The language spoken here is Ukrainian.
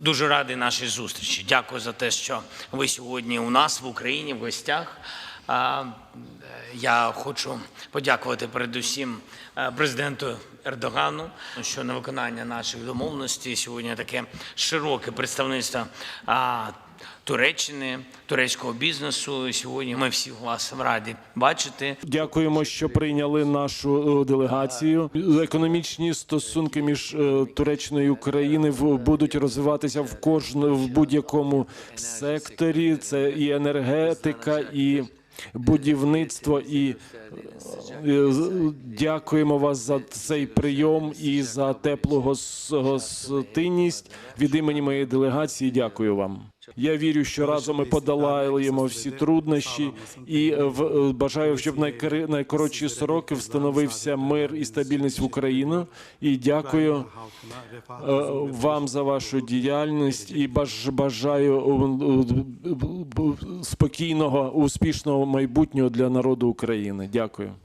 Дуже радий нашій зустрічі. Дякую за те, що ви сьогодні у нас в Україні в гостях. Я хочу подякувати передусім е, президенту Ердогану, що на виконання наших домовленостей сьогодні таке широке представництво Туреччини, турецького бізнесу. Сьогодні ми всі вас раді бачити. Дякуємо, що прийняли нашу е, делегацію. Економічні стосунки між е, Туреччиною і Україною будуть розвиватися в кожному в будь-якому секторі. Це і енергетика, і будівництво. І е, дякуємо вас за цей прийом і за теплу гостинність від імені моєї делегації. Дякую вам. Я вірю, що разом ми подолаємо всі труднощі і е, бажаю, щоб найкоротші сроки встановився мир і стабільність в Україну. І дякую е, вам за вашу діяльність і баж- бажаю е, спокійного, успішного майбутнього для народу України. Дякую.